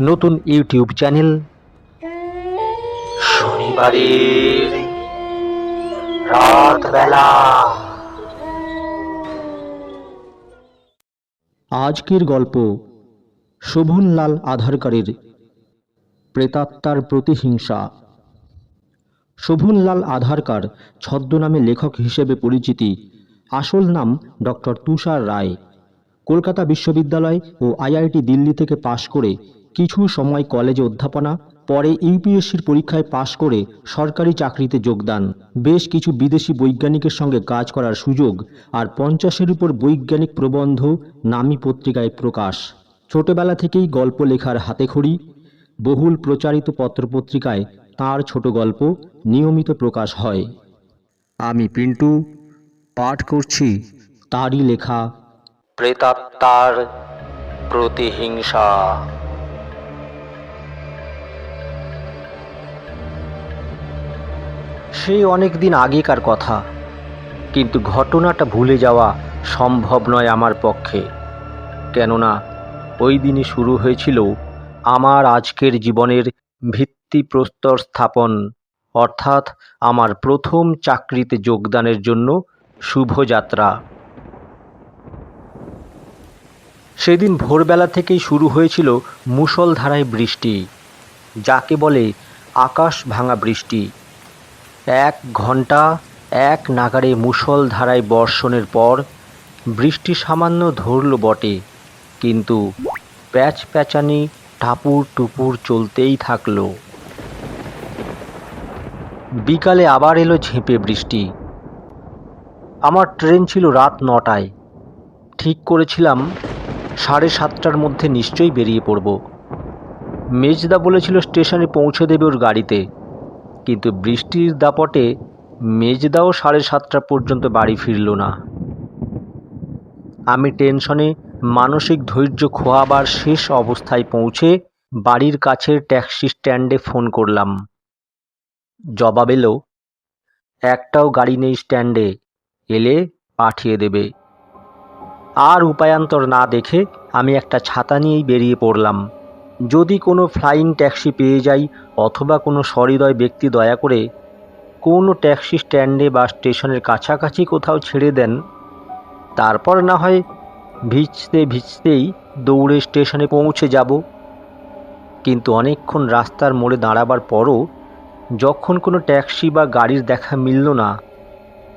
নতুন YouTube channel. শনিবারের রাতবেলা। আজকের গল্প শোভনলাল আধারকারের প্রেতাত্মার প্রতিহিংসা শোভনলাল আধারকার ছদ্মনামে লেখক হিসেবে পরিচিতি। আসল নাম ডক্টর তুষার রায়। কলকাতা বিশ্ববিদ্যালয় ও আইআইটি দিল্লি থেকে পাশ করে কিছু সময় কলেজে অধ্যাপনা, পরে ইউপিএসসির পরীক্ষায় পাশ করে সরকারি চাকরিতে যোগদান। বেশ কিছু বিদেশি বৈজ্ঞানিকের সঙ্গে কাজ করার সুযোগ আর পঞ্চাশের উপর বৈজ্ঞানিক প্রবন্ধ, নামী পত্রিকায় প্রকাশ। ছোটবেলা থেকেই গল্প লেখার হাতেখড়ি বহুল প্রচারিত পত্রপত্রিকায় তার ছোট গল্প নিয়মিত প্রকাশ হয়। আমি পিন্টু, পাঠ করছি তারই লেখা। প্রেতাত্মার প্রতিহিংসা। সেই অনেক দিন আগেকার কথা। কিন্তু ঘটনাটা ভুলে যাওয়া সম্ভব নয় আমার পক্ষে। কেননা, ওই দিনই শুরু হয়েছিল আমার আজকের জীবনের ভিত্তিপ্রস্তর স্থাপন, অর্থাৎ আমার প্রথম চাকরিতে যোগদানের জন্য শুভযাত্রা। সেদিন ভোরবেলা থেকেই শুরু হয়েছিল মুষলধারায় বৃষ্টি, যাকে বলে আকাশ ভাঙা বৃষ্টি। এক ঘণ্টা এক নাগারে মুষলধারায় বর্ষণের পর বৃষ্টি সামান্য ধরল বটে, কিন্তু প্যাচ প্যাচানি টাপুর টুপুর চলতেই থাকল। বিকালে আবার এলো ঝেঁপে বৃষ্টি। আমার ট্রেন ছিল রাত নটায়। ঠিক করেছিলাম সাড়ে সাতটার মধ্যে নিশ্চয়ই বেরিয়ে পড়ব। মেজদা বলেছিল স্টেশনে পৌঁছে দেবে ওর গাড়িতে। কিন্তু বৃষ্টির দাপটে মেজদাও সাড়ে সাতটা পর্যন্ত বাড়ি ফিরল না। আমি টেনশনে মানসিক ধৈর্য খোয়াবার শেষ অবস্থায় পৌঁছে বাড়ির কাছের ট্যাক্সি স্ট্যান্ডে ফোন করলাম। জবাব এলো, একটাও গাড়ি নেই স্ট্যান্ডে, এলে পাঠিয়ে দেবে। আর উপায়ান্তর না দেখে আমি একটা ছাতা নিয়েই বেরিয়ে পড়লাম। যদি কোনো ফ্লাইং ট্যাক্সি পেয়ে যাই অথবা কোনো সহৃদয় ব্যক্তি দয়া করে কোনো ট্যাক্সি স্ট্যান্ডে বা স্টেশনের কাছাকাছি কোথাও ছেড়ে দেন, তারপর না হয় ভিজতে ভিজতেই দৌড়ে স্টেশনে পৌঁছে যাব। কিন্তু অনেকক্ষণ রাস্তার মোড়ে দাঁড়াবার পরও যখন কোনো ট্যাক্সি বা গাড়ির দেখা মিলল না,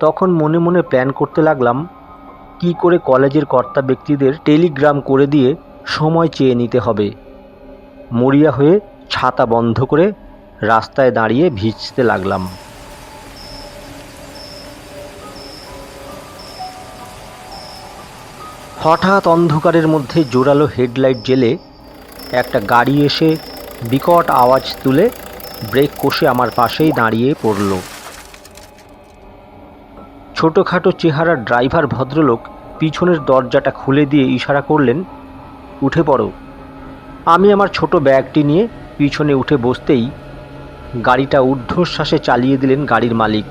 তখন মনে মনে প্ল্যান করতে লাগলাম, কি করে কলেজের কর্তা ব্যক্তিদের টেলিগ্রাম করে দিয়ে সময় চেয়ে নিতে হবে। মরিয়া হয়ে ছাতা বন্ধ করে রাস্তায় দাঁড়িয়ে ভিজতে লাগলাম। হঠাৎ অন্ধকারের মধ্যে জোরালো হেডলাইট জেলে একটা গাড়ি এসে বিকট আওয়াজ তুলে ব্রেক কষে আমার পাশেই দাঁড়িয়ে পড়ল। ছোটোখাটো চেহারার ড্রাইভার ভদ্রলোক পিছনের দরজাটা খুলে দিয়ে ইশারা করলেন, উঠে পড়ো। আমি আমার ছোট ব্যাগটি নিয়ে পিছনে উঠে বসতেই গাড়িটা ঊর্ধ্বশ্বাসে চালিয়ে দিলেন গাড়ির মালিক।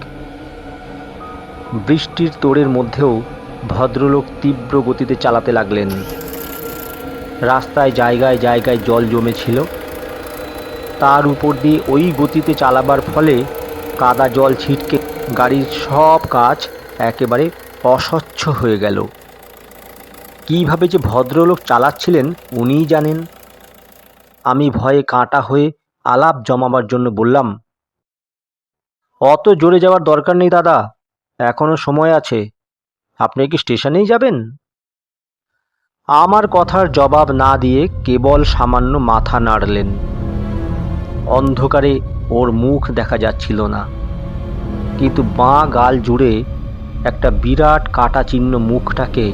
বৃষ্টির তোড়ের মধ্যেও ভদ্রলোক তীব্র গতিতে চালাতে লাগলেন। রাস্তায় জায়গায় জায়গায় জল জমেছিল। তার উপর দিয়ে ওই গতিতে চালাবার ফলে কাদা জল ছিটকে গাড়ির সব কাজ একেবারে অস্বচ্ছ হয়ে গেল। কীভাবে যে ভদ্রলোক চালাচ্ছিলেন উনিই জানেন। আমি ভয়ে কাঁটা হয়ে আলাপ জমাবার জন্য বললাম, অত জোরে যাওয়ার দরকার নেই দাদা এখনও সময় আছে। আপনি কি স্টেশনেই যাবেন? আমার কথার জবাব না দিয়ে কেবল সামান্য মাথা নাড়লেন। অন্ধকারে ওর মুখ দেখা যাচ্ছিল না, কিন্তু বাঁ গাল জুড়ে একটা বিরাট কাটা চিহ্ন মুখটাকে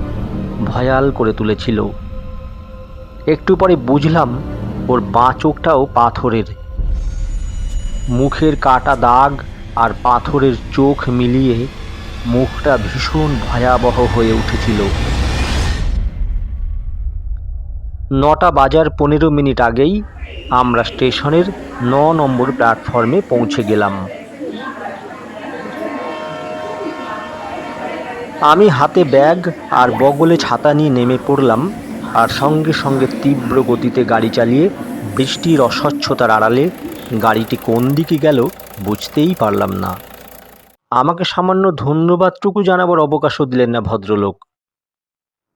ভয়াল করে তুলেছিল। একটু পরে বুঝলাম ওর বাঁ চোখটাও পাথরের। মুখের কাটা দাগ আর পাথরের চোখ মিলিয়ে মুখটা ভীষণ ভয়াবহ হয়ে উঠেছিল। নটা বাজার পনেরো মিনিট আগেই আমরা স্টেশনের ন নম্বর প্ল্যাটফর্মে পৌঁছে গেলাম। আমি হাতে ব্যাগ আর বগলে ছাতা নিয়ে নেমে পড়লাম। আর সঙ্গে সঙ্গে তীব্র গতিতে গাড়ি চালিয়ে বৃষ্টির অস্বচ্ছতার আড়ালে গাড়িটি কোন দিকে গেল বুঝতেই পারলাম না। আমাকে সামান্য ধন্যবাদটুকু জানাবার অবকাশও দিলেন না ভদ্রলোক।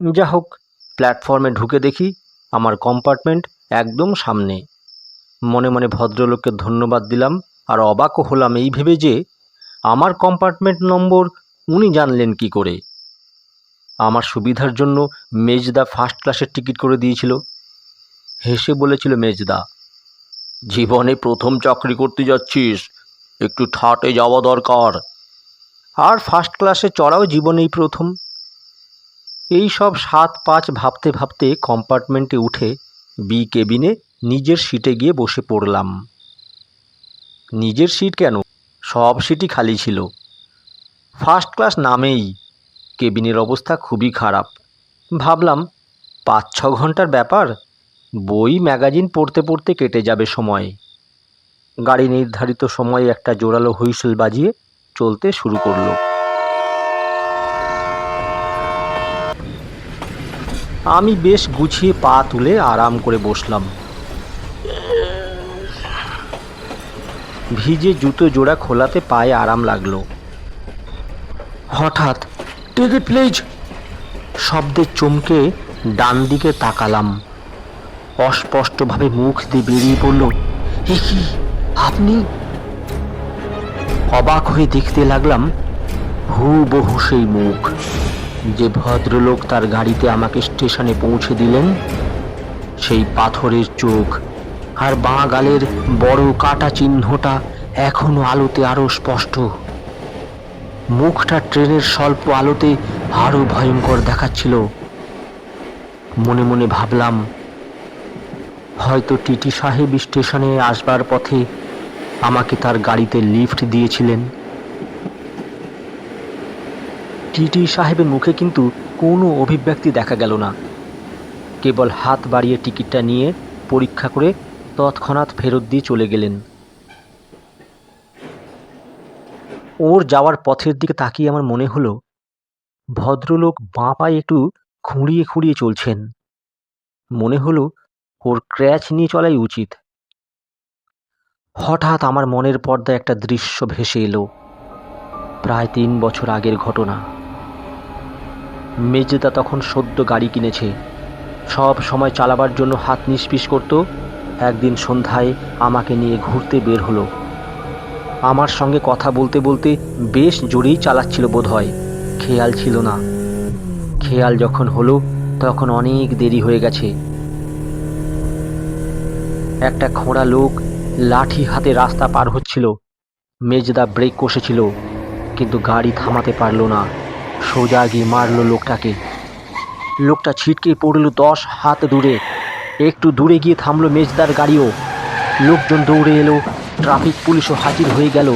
যা হোক, প্ল্যাটফর্মে ঢুকে দেখি আমার কম্পার্টমেন্ট একদম সামনে। মনে মনে ভদ্রলোককে ধন্যবাদ দিলাম আর অবাকও হলাম এই ভেবে যে আমার কম্পার্টমেন্ট নম্বর উনি জানলেন কি করে। আমার সুবিধার জন্য মেজদা ফার্স্ট ক্লাসের টিকিট করে দিয়েছিল। হেসে বলেছিল মেজদা, জীবনে প্রথম চাকরি করতে যাচ্ছিস, একটু ঠাটে যাওয়া দরকার। আর ফার্স্ট ক্লাসে চড়াও জীবনেই প্রথম। এই সব সাত পাঁচ ভাবতে ভাবতে কম্পার্টমেন্টে উঠে বি কেবিনে নিজের সিটে গিয়ে বসে পড়লাম। নিজের সিট কেন? সব সিটই খালি ছিল। ফার্স্ট ক্লাস নামেই কেবিনের অবস্থা খুবই খারাপ। ভাবলাম, পাঁচ ছ ঘণ্টার ব্যাপার, বই, ম্যাগাজিন পড়তে পড়তে কেটে যাবে সময়। গাড়ি নির্ধারিত সময়ে একটা জোরালো হুইসেল বাজিয়ে চলতে শুরু করল। আমি বেশ গুছিয়ে পা তুলে আরাম করে বসলাম। ভিজে জুতো জোড়া খোলাতে পায়ে আরাম লাগল। হঠাৎ টিকিট প্লিজ শব্দে চমকে ডান দিকে তাকালাম। অস্পষ্টভাবে মুখ দিয়ে বেরিয়ে পড়ল। কি? আপনি? অবাক হয়ে দেখতে লাগলাম হুবহু সেই মুখ। যে ভদ্রলোক তার গাড়িতে আমাকে স্টেশনে পৌঁছে দিলেন, সেই পাথরের চোখ আর বাঁ গালের বড় কাটা চিহ্নটা এখনও আলোতে আরও স্পষ্ট। মুখটা ট্রেনের স্বল্প আলোতে আরও ভয়ঙ্কর দেখাচ্ছিল। মনে মনে ভাবলাম, হয়তো টিটি সাহেব স্টেশনে আসবার পথে আমাকে তার গাড়িতে লিফট দিয়েছিলেন। টিটি সাহেবের মুখে কিন্তু কোনো অভিব্যক্তি দেখা গেল না। কেবল হাত বাড়িয়ে টিকিটটা নিয়ে পরীক্ষা করে তৎক্ষণাৎ ফেরত দিয়ে চলে গেলেন। ওর যাওয়ার পথের দিকে তাকিয়ে আমার মনে হলো, ভদ্রলোক বাঁ পায়ে একটু খুঁড়িয়ে খুঁড়িয়ে চলছেন। মনে হলো ওর ক্র্যাচ নিয়ে চলাই উচিত। হঠাৎ আমার মনের পর্দায় একটা দৃশ্য ভেসে এলো। প্রায় তিন বছর আগের ঘটনা। মেজদা তখন সদ্য গাড়ি কিনেছে। সব সময় চালাবার জন্য হাত নিষ্পিস করত। একদিন সন্ধ্যায় আমাকে নিয়ে ঘুরতে বের হলো। আমার সঙ্গে কথা বলতে বলতে বেশ জোরেই চালাচ্ছিল বোধ হয় খেয়াল ছিল না। খেয়াল যখন হলো, তখন অনেক দেরি হয়ে গেছে। একটা খোঁড়া লোক লাঠি হাতে রাস্তা পার হচ্ছিল। মেজদা ব্রেক কষেছিল, কিন্তু গাড়ি থামাতে পারল না। সোজা গিয়ে মারলো লোকটাকে। লোকটা ছিটকে পড়ল দশ হাত দূরে। একটু দূরে গিয়ে থামলো মেজদার গাড়িও। লোকজন দৌড়ে এলো। ট্রাফিক পুলিশও হাজির হয়ে গেল।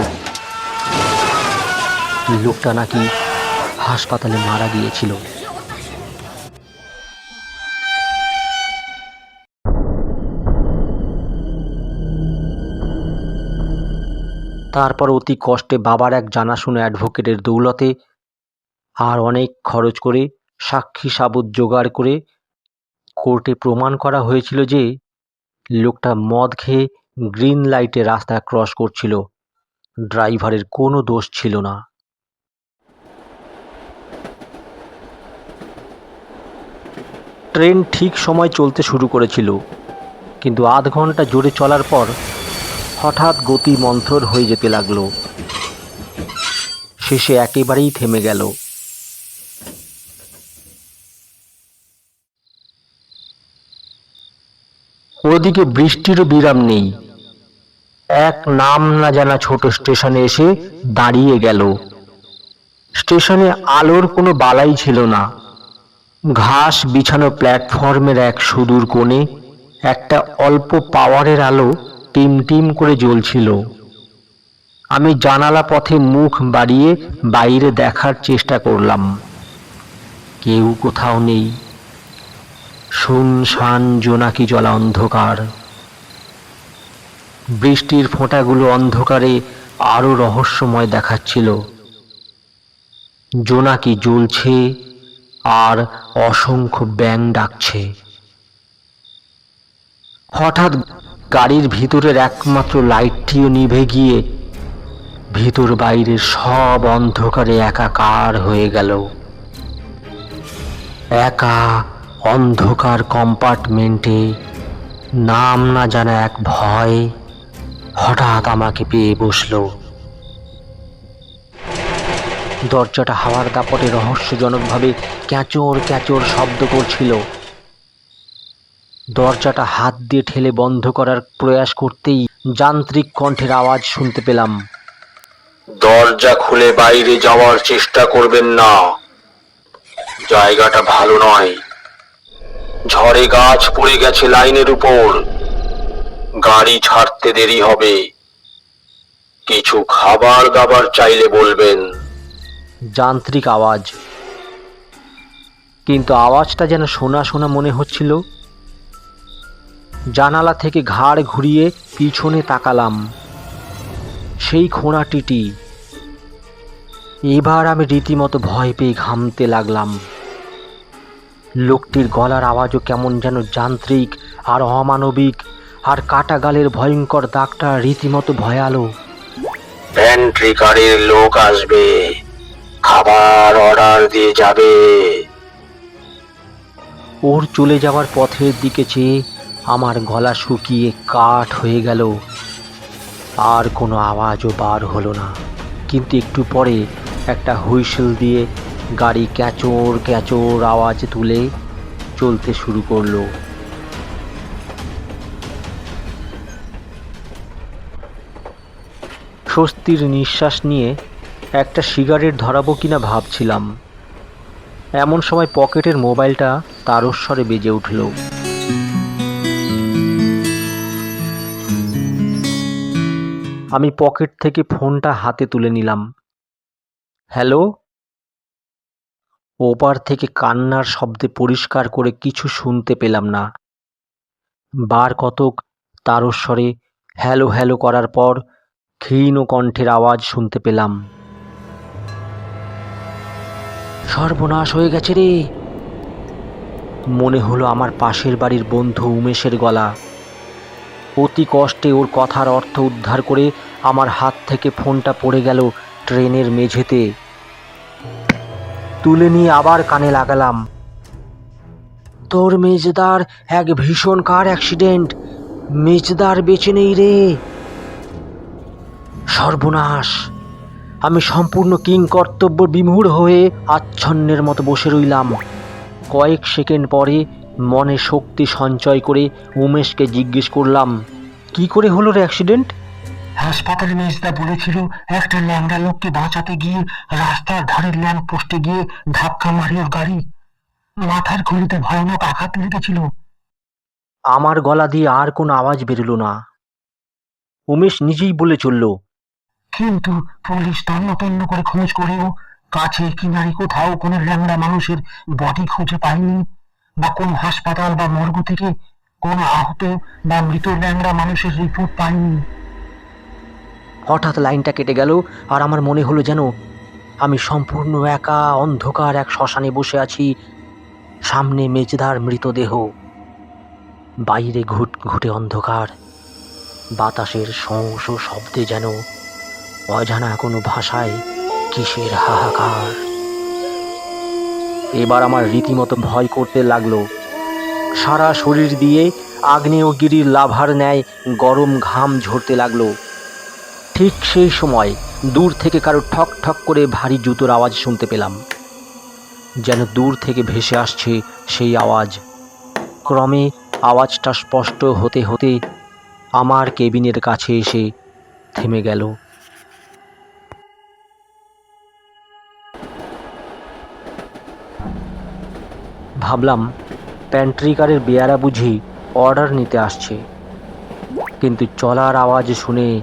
লোকটা নাকি হাসপাতালে মারা গিয়েছিল। তারপর অতি কষ্টে বাবার এক জানাশুনো অ্যাডভোকেটের দৌলতে আর অনেক খরচ করে, সাক্ষী সাবুত জোগাড় করে কোর্টে প্রমাণ করা হয়েছিল যে লোকটা মদ খেয়ে গ্রিন লাইটে রাস্তা ক্রস করছিল। ড্রাইভারের কোনো দোষ ছিল না। ট্রেন ঠিক সময় চলতে শুরু করেছিল, কিন্তু আধ ঘণ্টা জোরে চলার পর হঠাৎ গতি মন্থর হয়ে যেতে লাগল। শেষে একেবারেই থেমে গেল। ওদিকে বৃষ্টিরও বিরাম নেই। এক নাম না জানা ছোট স্টেশনে এসে দাঁড়িয়ে গেল। স্টেশনে আলোর কোনো বালাই ছিল না। ঘাস বিছানো প্ল্যাটফর্মের এক সুদূর কোণে একটা অল্প পাওয়ারের আলো টিম টিম করে জ্বলছিল। আমি জানালা পথে মুখ বাড়িয়ে বাইরে দেখার চেষ্টা করলাম। কেউ কোথাও নেই। শুনশান জোনাকি জলা অন্ধকার। বৃষ্টির ফোঁটাগুলো অন্ধকারে আরও রহস্যময় দেখাচ্ছিল। জোনাকি জ্বলছে আর অসংখ্য ব্যাং ডাকছে। হঠাৎ গাড়ির ভিতরের একমাত্র লাইটটিও নিভে গিয়ে ভিতর বাইরে সব অন্ধকারে একাকার হয়ে গেল। একা অন্ধকার কম্পার্টমেন্টে নাম না জানা এক ভয় হঠাৎ আমাকে পেয়ে বসল। দরজাটা হাওয়ার দাপটে রহস্যজনকভাবে ক্যাঁচোর ক্যাঁচোর শব্দ করছিল। দরজাটা হাত দিয়ে ঠেলে বন্ধ করার প্রয়াস করতেই যান্ত্রিক কণ্ঠের আওয়াজ শুনতে পেলাম। দরজা খুলে বাইরে যাওয়ার চেষ্টা করবেন না। জায়গাটা ভালো নয়। ঝড়ে গাছ পড়ে গেছে লাইনের উপর। গাড়ি ছাড়তে দেরি হবে। কিছু খাবার দাবার চাইলে বলবেন। যান্ত্রিক আওয়াজ। কিন্তু আওয়াজটা যেন শোনা শোনা মনে হচ্ছিল। জানালা থেকে ঘাড় ঘুরিয়ে পিছনে তাকালাম। সেই খোঁড়াটিটি। এবার আমি রীতিমতো ভয় পেয়ে ঘামতে লাগলাম। লোকটির গলার আওয়াজও কেমন যেন যান্ত্রিক আর অমানবিক। আর কাটা গালের ভয়ঙ্কর দাগটা রীতিমতো ভয়ালো। প্যান্ট্রি কারের লোক আসবে। খাবার অর্ডার দিয়ে যাবে। ওর চলে যাওয়ার পথের দিকে চেয়ে আমার গলা শুকিয়ে কাঠ হয়ে গেল। আর কোনো আওয়াজও বার হলো না। কিন্তু একটু পরে একটা হুইসেল দিয়ে গাড়ি ক্যাচোর ক্যাচোর আওয়াজ তুলে চলতে শুরু করল। স্বস্তির নিঃশ্বাস নিয়ে একটা সিগারেট ধরাবো কিনা ভাবছিলাম। এমন সময় পকেটের মোবাইলটা তারস্বরে বেজে উঠল। আমি পকেট থেকে ফোনটা হাতে তুলে নিলাম। হ্যালো? ওপার থেকে কান্নার শব্দে পরিষ্কার করে কিছু শুনতে পেলাম না। বার কতক তারস্বরে হ্যালো হ্যালো করার পর ক্ষীণ কণ্ঠের আওয়াজ শুনতে পেলাম। সর্বনাশ হয়ে গেছে রে। মনে হলো আমার পাশের বাড়ির বন্ধু উমেশের গলা। অতি কষ্টে ওর কথার অর্থ উদ্ধার করে আমার হাত থেকে ফোনটা পড়ে গেল ট্রেনের মেঝেতে। তুলে নিয়ে আবার কানে লাগালাম। তোর মেজদার এক ভীষণ কার অ্যাক্সিডেন্ট। মেজদার বেঁচে নেই রে। সর্বনাশ। আমি সম্পূর্ণ কিং কর্তব্য বিমূঢ় হয়ে আচ্ছন্নের মতো বসে রইলাম। কয়েক সেকেন্ড পরে মনে শক্তি সঞ্চয় করে উমেশকে জিজ্ঞেস করলাম কি করে হলো রে অ্যাক্সিডেন্ট? হাসপাতালে মেজদা বলেছিল একটা ল্যাংড়া লোককে বাঁচাতে গিয়ে রাস্তার ধারের ল্যাম্প পোস্টে গিয়ে ধাক্কা মারি ওর গাড়ি। মাথার খুলিতে ভয়ানক আঘাত লেগেছিল। আমার গলা দিয়ে আর কোনো আওয়াজ বেরোলো না। উমেশ নিজেই বলে চলল কিন্তু পুলিশ তন্ন করে খোঁজ করেও কাছে কিনারে কোথাও কোনো ল্যাংড়া মানুষের বডি খুঁজে পায়নি বা কোন হাসপাতাল বা মর্গ থেকে কোনো আহত বা মৃত ল্যাংড়া মানুষের রিপোর্ট পায়নি। হঠাৎ লাইনটা কেটে গেল আর আমার মনে হলো যেন আমি সম্পূর্ণ একা, অন্ধকার এক শ্মশানে বসে আছি। সামনে মেজদার মৃতদেহ। বাইরে ঘুট ঘুটে অন্ধকার। বাতাসের শোঁ শব্দে যেন অজানা কোনো ভাষায় কিসের হাহাকার? এবার আমার রীতিমতো ভয় করতে লাগল। সারা শরীর দিয়ে আগ্নেয়গিরির লাভার ন্যায় গরম ঘাম ঝরতে লাগল। ঠিক সেই সময় দূর থেকে কারও ঠক ঠক করে ভারী জুতোর আওয়াজ শুনতে পেলাম। যেন দূর থেকে ভেসে আসছে সেই আওয়াজ। ক্রমে আওয়াজটা স্পষ্ট হতে হতে আমার কেবিনের কাছে এসে থেমে গেল। ভাবলাম, প্যান্ট্রিকারের বেয়ারা বুঝি অর্ডার নিতে আসছে। কিন্তু চলার আওয়াজ শুনে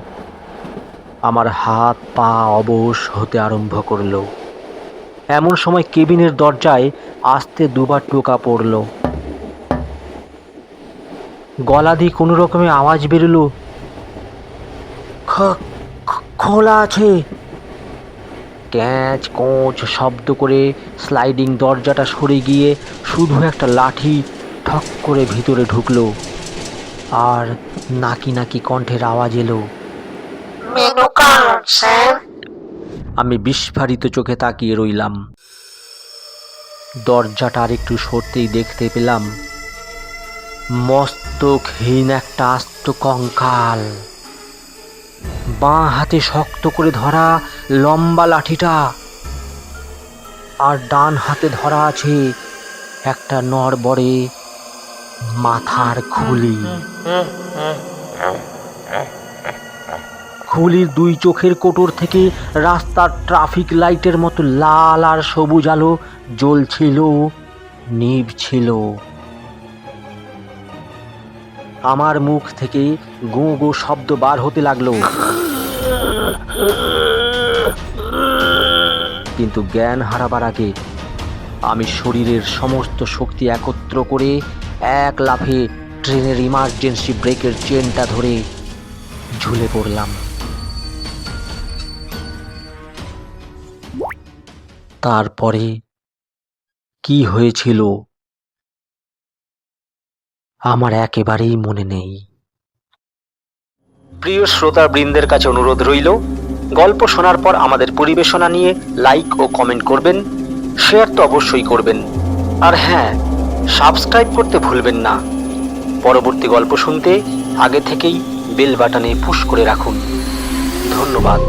আমার হাত পা অবশ হতে আরম্ভ করল। এমন সময় কেবিনের দরজায় আস্তে দুবার টোকা পড়ল। গলা দিয়ে কোনো রকমে আওয়াজ বেরোলো "খ- খ- খোলা আছে। ক্যাঁচ কোঁচ শব্দ করে স্লাইডিং দরজাটা সরে গিয়ে শুধু একটা লাঠি ঠক করে ভিতরে ঢুকলো। আর নাকি নাকি কণ্ঠের আওয়াজ এলো। মেনু আমি বিস্ফারিত চোখে তাকিয়ে রইলাম। দরজাটা আর একটু সরতেই দেখতে পেলাম। মস্তকহীন একটা আস্ত কঙ্কাল। বাঁ হাতে শক্ত করে ধরা লম্বা লাঠিটা আর ডান হাতে ধরা আছে একটা নড়বড়ে মাথার খুলি। খুলির দুই চোখের কোটর থেকে রাস্তার ট্রাফিক লাইটের মতো লাল আর সবুজ আলো জ্বলছিল, নিভছিল। আমার মুখ থেকে গো গো শব্দ বার হতে লাগল। কিন্তু জ্ঞান হারাবার আগে আমি শরীরের সমস্ত শক্তি একত্র করে এক লাফে ট্রেনের ইমার্জেন্সি ব্রেকের চেনটা ধরে ঝুলে পড়লাম। তারপরে কি হয়েছিল আমার একেবারেই মনে নেই। প্রিয় শ্রোতা বৃন্দের কাছে অনুরোধ রইল, গল্প শোনার পর আমাদের পরিবেশনা নিয়ে লাইক ও কমেন্ট করবেন, শেয়ার তো অবশ্যই করবেন। আর হ্যাঁ সাবস্ক্রাইব করতে ভুলবেন না। পরবর্তী গল্প শুনতে আগে থেকেই বেল বাটনে পুশ করে রাখুন। ধন্যবাদ।